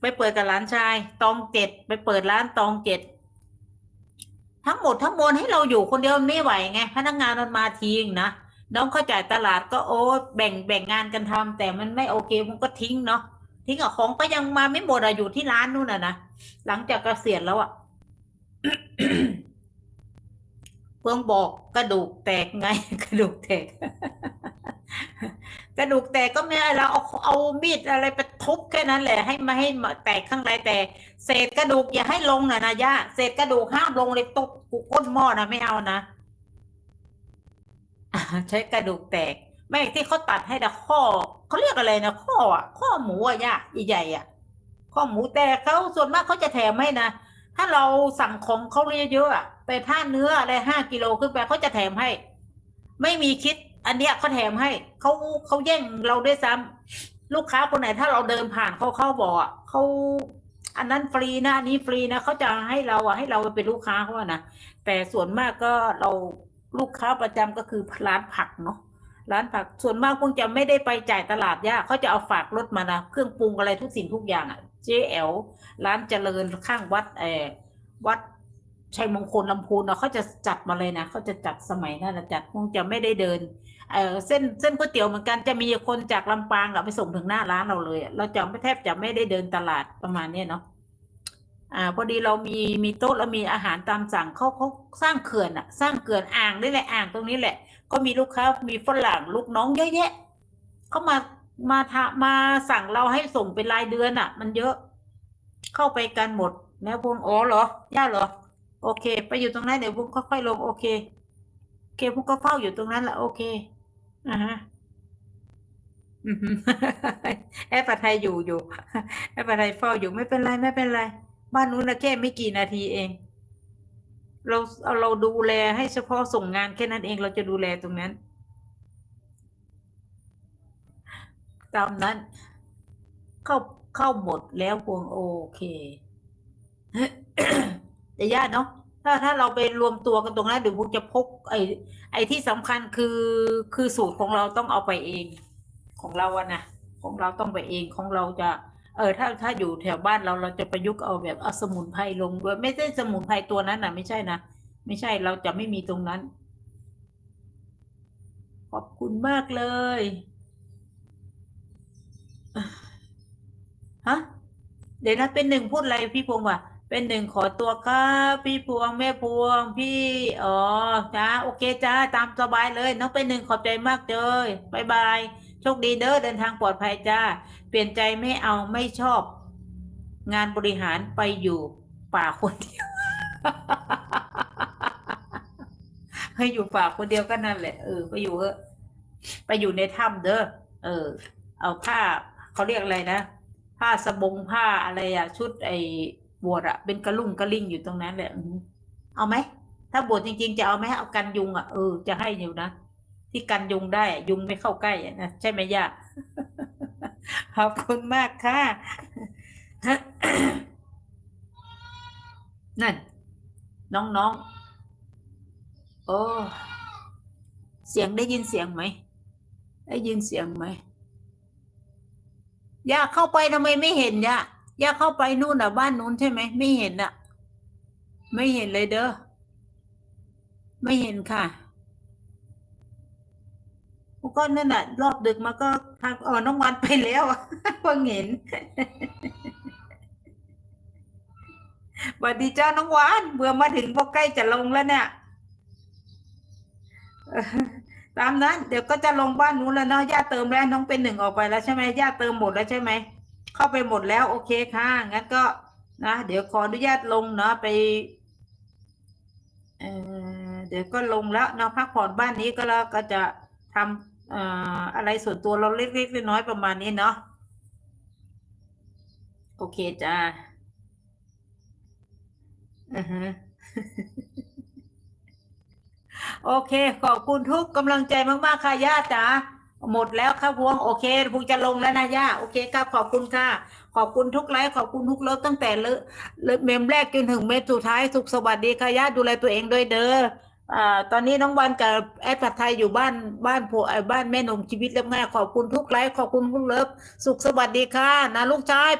ไปเปิดกับหลานชายตองเจ็ดไปเปิดร้านตองเจ็ดทั้งหมดทั้งมวลให้เราอยู่คนเดียวมันไม่ไหวไงพนักงานมันมาทีงนะน้องเข้าจ่ายตลาดก็โอ้แบ่งแบ่งงานกันทำแต่มันไม่โอเคมันก็ทิ้งเนาะทิ้งอะของก็ยังมาไม่หมดอะอยู่ที่ร้านนู่นอะนะหลังจากเกษียณแล้วอะเพิ่งบอกกระดูกแตกไง กระดูกแตก กระดูกแตกก็ไม่อะไรเราเอาเอามีดอะไรไปทุบแค่นั้นแหละ ให้มาให้มาแตกข้างในแต่ เศษกระดูกอย่าให้ลงนะนะย่าเศษกระดูกห้ามลงเลยตกกูก้นหม้อนะไม่เอานะใช้กระดูกแตกไม่ที่เขาตัดให้แต่ข้อเขาเรียกอะไรนะข้ออะข้อหมูอะย่าใหญ่ๆอะข้อหมูแต่เขาส่วนมากเขาจะแถมให้นะถ้าเราสั่งของเขาเยอะๆอะแต่ถ้าเนื้ออะไรห้ากิโลขึ้นไปเขาจะแถมให้ ไม่มีคิด อันเนี้ยเขาแถมให้เขาเขาแย่งเราด้วยซ้ำลูกค้าคนไหนถ้าเราเดินผ่านเขาเขาบอกอะเขาอันนั้นฟรีนะอันนี้ฟรีนะเขาจะให้เราอะให้เราเป็นลูกค้าเขาอะนะแต่ส่วนมากก็เราลูกค้าประจำก็คือร้านผักเนาะร้านผักส่วนมากคงจะไม่ได้ไปจ่ายตลาดยากเขาจะเอาฝากรถมานะเครื่องปรุงอะไรทุกสิ่งทุกอย่างอะเจแอลร้านเจริญข้างวัดเออวัด ชัยมงคลลำพูนเนาะเขาจะจัดมาเลยนะเขาจะจัดสมัยนั้นนะจัดคงจะไม่ได้เดินเออเส้นเส้นก๋วยเตี๋ยวเหมือนกันจะมีคนจากลำปางอะไปส่งถึงหน้าร้านเราเลยเราจะไม่แทบจะไม่ได้เดินตลาดประมาณเนี้ยเนาะอ่า พอดีเรามีมีโต๊ะแล้วมีอาหารตามสั่งเขาเขาสร้างเขื่อนอะสร้างเขื่อนอ่างนี่แหละอ่างตรงนี้แหละ ก็มีลูกค้ามีฝรั่งลูกน้องเยอะแยะเขามามาทามาสั่งเราให้ส่งเป็นรายเดือนอะมันเยอะ เข้าไปกันหมดแล้วพวกอ๋อเหรอย่าเหรอ โอเค ไปอยู่ตรงนั้นเดี๋ยวพวกค่อยๆลง โอเคโอเคพวกก็เฝ้าอยู่ตรงนั้นแหละโอเคอ่าฮะอือหือแอปไทยอยู่อยู่แอปไทยเฝ้าอยู่ไม่เป็นไรไม่เป็นไร บ้านนู้นนะแค่ไม่กี่นาทีเอง เราเอาเราดูแลให้เฉพาะส่งงานแค่นั้นเองเราจะดูแลตรงนั้น ตามนั้น เข้าเข้าหมดแล้วพวงโอเค แต่ญาติเนาะถ้าถ้าเราไปรวมตัวกันตรงนั้นเดี๋ยวพวกจะพกไอ้ไอ้ที่สำคัญคือคือสูตรของเราต้องเอาไปเอง ของเราอะนะของเราต้องไปเองของเราจะ เออถ้าถ้าอยู่แถวบ้านเราเราจะประยุกต์เอาแบบเอาสมุนไพรลงด้วยไม่ใช่สมุนไพรตัวนั้นนะไม่ใช่นะไม่ใช่เราจะไม่มีตรงนั้น ขอบคุณมากเลยฮะเดี๋ยวนะเป็นหนึ่งพูดอะไรพี่พวงว่ะ เป็นหนึ่งขอตัวครับพี่พวงแม่พวงพี่อ๋อจ้าโอเคจ้าตามสบายเลย น้องเป็นหนึ่งขอบใจมากเลยบายบายโชคดีเด้อเดินทางปลอดภัยจ้า เปลี่ยนใจไม่เอาไม่ชอบ งานบริหารไปอยู่ป่าคนเดียวให้อยู่ป่าคนเดียวก็นั่นแหละเออไปอยู่เถอะไปอยู่ในถ้ำเด้อเออ เอาผ้าเขาเรียกอะไรนะผ้าสบงผ้าอะไรอะชุดไอ บวชอะเป็นกระลุ่งกระลิ่งอยู่ตรงนั้นแหละเอาไหมถ้าบวชจริงๆ จะเอาไหมเอากันยุงอะเออจะให้อยู่นะที่กันยุงได้ยุงไม่เข้าใกล้นะใช่ไหมย่าขอบคุณมากค่ะนั่น น้องๆ โอ้ เสียงได้ยินเสียงไหม ได้ยินเสียงไหมย่าเข้าไปทำไมไม่เห็นย่า ย่าเข้าไปนู่นอะ บ้านนู้นใช่ไหมไม่เห็นอะ ไม่เห็นเลยเด้อไม่เห็นค่ะก็นั่นแหละรอบดึกมาก็ทางอ๋อน้องวันไปแล้วเพิ่งเห็นสวัสดีจ้าน้องหวานเบื่อมาถึงพอใกล้จะลงแล้วเนี่ยตามนั้น เดี๋ยวก็จะลงบ้านนู้นแล้วเนาะย่าเติมแล้วน้องเป็นหนึ่งออกไปแล้วใช่ไหมย่าเติมหมดแล้วใช่ไหม เข้าไปหมดแล้วโอเคค่ะงั้นก็นะเดี๋ยวขออนุญาตลงเนาะไปเเดี๋ยวก็ลงแล้วเนาะพักผ่อนบ้านนี้ก็แล้วก็จะทำออะไรส่วนตัวเราเล็กๆน้อยๆประมาณนี้เนาะโอเคจ้าอือฮะโอเค ขอบคุณทุกกำลังใจมาก ๆ ค่ะย่าจ๋า หมดแล้วครับพวงโอเคพวงจะลงแล้วนะย่าโอเคค่ะขอบคุณค่ะ ขอบคุณทุกไลค์ขอบคุณทุกเลิฟตั้งแต่เลอะเลอะเมมแรกจนถึงเมมสุดท้ายสุขสวัสดีค่ะย่าดูแลตัวเองด้วยเด้ออ่าตอนนี้น้องวันกับแอดผัดไทยอยู่บ้านบ้านผัวบ้านแม่นมชีวิตเรียบง่ายขอบคุณทุกไลค์ขอบคุณทุกเลิฟสุขสวัสดีค่ะนะลูกชาย